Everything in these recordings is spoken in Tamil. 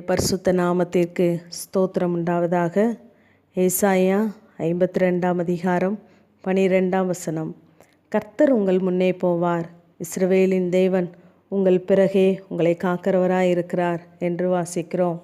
பரிசுத்த நாமத்திற்கு ஸ்தோத்திரம் உண்டாவதாக. ஏசாயா ஐம்பத்தி ரெண்டாம் அதிகாரம் பனிரெண்டாம் வசனம். கர்த்தர் உங்கள் முன்னே போவார். இஸ்ரவேலின் தேவன் உங்கள் பிறகே உங்களை காக்கிறவராய் இருக்கிறார் என்று வாசிக்கிறோம்.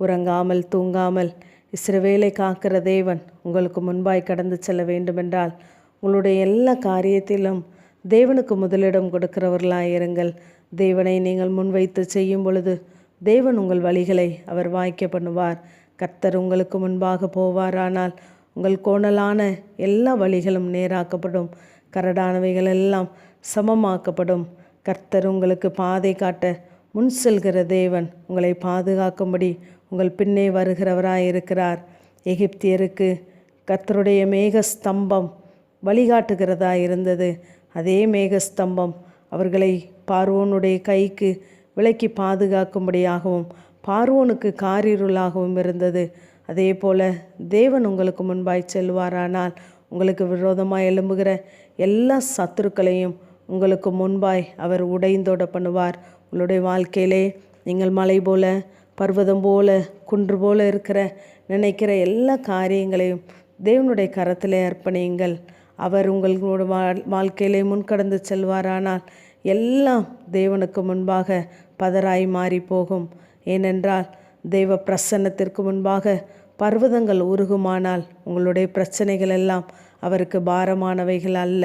உறங்காமல் தூங்காமல் இஸ்ரவேலை காக்கிற தேவன் உங்களுக்கு முன்பாய் கடந்து செல்ல வேண்டுமென்றால் உங்களுடைய எல்லா காரியத்திலும் தேவனுக்கு முதலிடம் கொடுக்கிறவர்களாயிருங்கள். தேவனை நீங்கள் முன்வைத்து செய்யும் பொழுது தேவன் உங்கள் வழிகளை அவர் வாய்க்க பண்ணுவார். கர்த்தர் உங்களுக்கு முன்பாக போவாரானால் உங்கள் கோணலான எல்லா வழிகளும் நேராக்கப்படும். கரடானவைகள் எல்லாம் சமமாக்கப்படும். கர்த்தர் உங்களுக்கு பாதை காட்ட முன் செல்கிற தேவன் உங்களை பாதுகாக்கும்படி உங்கள் பின்னே வருகிறவராயிருக்கிறார். எகிப்தியருக்கு கர்த்தருடைய மேக ஸ்தம்பம் வழிகாட்டுகிறதா இருந்தது அதே மேகஸ்தம்பம் அவர்களை பார்வோனுடைய கைக்கு விலக்கி பாதுகாக்கும்படியாகவும் பார்வோனுக்கு காரிருளாகவும் இருந்தது. அதே போல தேவன் உங்களுக்கு முன்பாய் செல்வாரானால் உங்களுக்கு விரோதமாக எழும்புகிற எல்லா சத்துருக்களையும் உங்களுக்கு முன்பாய் அவர் உடைந்தோட பண்ணுவார். உங்களுடைய வாழ்க்கையிலே நீங்கள் மலை போல பர்வதம் போல குன்று போல இருக்கிற நினைக்கிற எல்லா காரியங்களையும் தேவனுடைய கரத்திலே அர்ப்பணியுங்கள். அவர் உங்களோட வாழ்க்கையிலே முன்கடந்து செல்வாரானால் எல்லாம் தேவனுக்கு முன்பாக பதராய் மாறி போகும். ஏனென்றால் தெய்வ பிரசன்னத்திற்கு முன்பாக பர்வதங்கள் உருகுமானால் உங்களுடைய பிரச்சனைகள் எல்லாம் அவருக்கு பாரமானவைகள் அல்ல.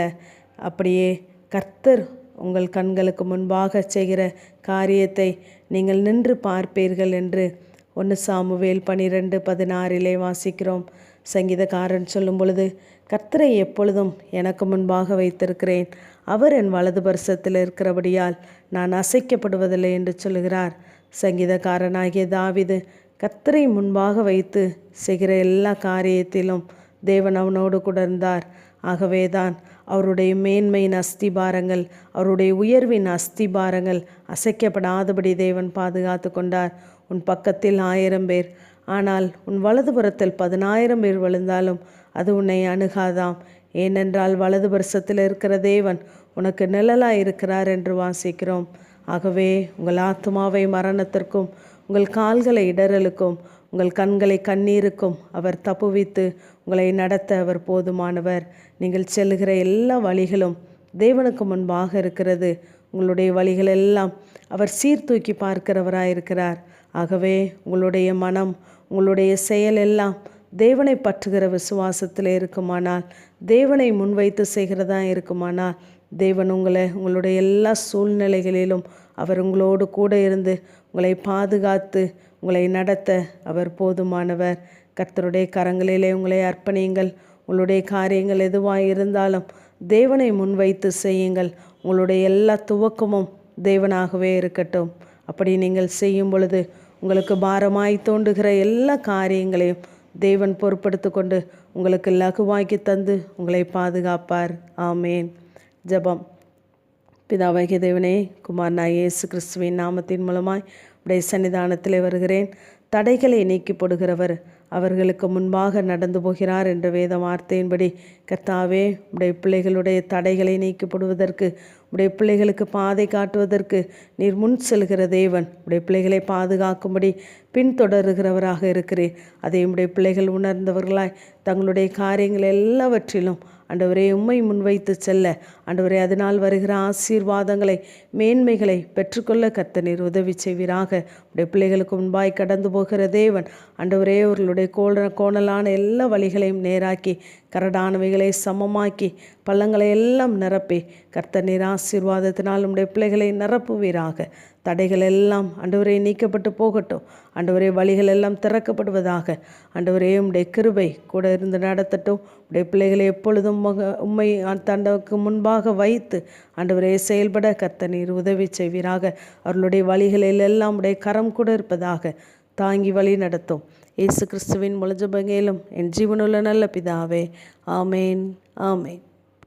அப்படியே கர்த்தர் உங்கள் கண்களுக்கு முன்பாக செய்கிற காரியத்தை நீங்கள் நின்று பார்ப்பீர்கள் என்று ஒன்று சாமுவேல் பனிரெண்டு பதினாறிலே வாசிக்கிறோம். சங்கீதக்காரன் சொல்லும் பொழுது கர்த்தரை எப்பொழுதும் எனக்கு முன்பாக வைத்திருக்கிறேன். அவர் என் வலது பரிசத்தில் இருக்கிறபடியால் நான் அசைக்கப்படுவதில்லை என்று சொல்கிறார் சங்கீதக்காரனாகிய தாவிது. கர்த்தரை முன்பாக வைத்து செய்கிற எல்லா காரியத்திலும் தேவன் அவனோடு கூட இருந்தார். ஆகவேதான் அவருடைய மேன்மையின் அஸ்திபாரங்கள் அவருடைய உயர்வின் அஸ்திபாரங்கள் அசைக்கப்படாதபடி தேவன் பாதுகாத்து கொண்டார். உன் பக்கத்தில் ஆயிரம் பேர் ஆனால் உன் வலதுபுறத்தில் பதினாயிரம் பேர் விழுந்தாலும் அது உன்னை அணுகாதாம். ஏனென்றால் வலது வருஷத்தில் இருக்கிற தேவன் உனக்கு நிழலாக இருக்கிறார் என்று வாசிக்கிறோம். ஆகவே உங்கள் ஆத்மாவை மரணத்திற்கும் உங்கள் கால்களை இடறலுக்கும் உங்கள் கண்களை கண்ணீருக்கும் அவர் தப்புவித்து உங்களை நடத்த அவர் போதுமானவர். நீங்கள் செல்லுகிற எல்லா வழிகளும் தேவனுக்கு முன்பாக இருக்கிறது. உங்களுடைய வழிகள் எல்லாம் அவர் சீர்தூக்கி பார்க்கிறவராக இருக்கிறார் ஆகவே உங்களுடைய மனம் உங்களுடைய செயல் எல்லாம் தேவனை பற்றுகிற விசுவாசத்தில் இருக்குமானால் தேவனை முன்வைத்து செய்கிறதா இருக்குமானால் தேவன் உங்களை உங்களுடைய எல்லா சூழ்நிலைகளிலும் அவர் உங்களோடு கூட இருந்து உங்களை பாதுகாத்து உங்களை நடத்த அவர் போதுமானவர். கர்த்தருடைய கரங்களிலே உங்களை அர்ப்பணியுங்கள். உங்களுடைய காரியங்கள் எதுவாக இருந்தாலும் தேவனை முன்வைத்து செய்யுங்கள். உங்களுடைய எல்லா துவக்கமும் தேவனாகவே இருக்கட்டும். அப்படி நீங்கள் செய்யும் பொழுது உங்களுக்கு பாரமாய் தோன்றுகிற எல்லா காரியங்களையும் தேவன் பொறுப்படுத்து கொண்டு உங்களுக்கு லகுவாக்கி தந்து உங்களை பாதுகாப்பார். ஆமேன். ஜபம். பிதாவாகிய தேவனே குமார் நான் இயேசு கிறிஸ்துவின் நாமத்தின் மூலமாய் உடைய சன்னிதானத்தில் வருகிறேன். தடைகளை நீக்கி போடுகிறவர் அவர்களுக்கு முன்பாக நடந்து போகிறார் என்ற வேத வார்த்தையின்படி கர்த்தாவே உடைய பிள்ளைகளுடைய தடைகளை நீக்கப்படுவதற்கு உடைய பிள்ளைகளுக்கு பாதை காட்டுவதற்கு நீர் முன் செல்கிற தேவன் உடைய பிள்ளைகளை பாதுகாக்கும்படி பின்தொடருகிறவராக இருக்கிறேன் அதை உடைய பிள்ளைகள் உணர்ந்தவர்களாய் தங்களுடைய காரியங்கள் எல்லாவற்றிலும் ஆண்டவரே உண்மை முன்வைத்து செல்ல ஆண்டவரே அதனால் வருகிற ஆசீர்வாதங்களை மேன்மைகளை பெற்றுக்கொள்ள கர்த்தனீர் உதவி செய்வீராக. உடைய பிள்ளைகளுக்கு முன்பாய் கடந்து போகிற தேவன் ஆண்டவரே அவர்களுடைய கோல கோணலான எல்லா வழிகளையும் நேராக்கி கரடானவைகளை சமமாக்கி பள்ளங்களை எல்லாம் நிரப்பி கர்த்தர் ஆசீர்வாதத்தினால் நம்முடைய பிள்ளைகளை நிரப்புவீராக. தடைகள் எல்லாம் அண்டவரே நீக்கப்பட்டு போகட்டும். அண்டவரே வழிகள் எல்லாம் திறக்கப்படுவதாக. அண்டவரே உடைய கிருபை கூட இருந்து நடத்தட்டும். உடைய பிள்ளைகளை எப்பொழுதும் உண்மை தண்டவுக்கு முன்பாக வைத்து அண்டவரே செயல்பட கர்த்த நீர் உதவி செய்வீராக. அவர்களுடைய வழிகளில் எல்லாம் உடைய கரம் கூட இருப்பதாக தாங்கி வழி நடத்தும். இயேசு கிறிஸ்துவின் முழஜபங்கையிலும் என் ஜீவனுள்ள நல்ல பிதாவே. ஆமேன். ஆமேன்.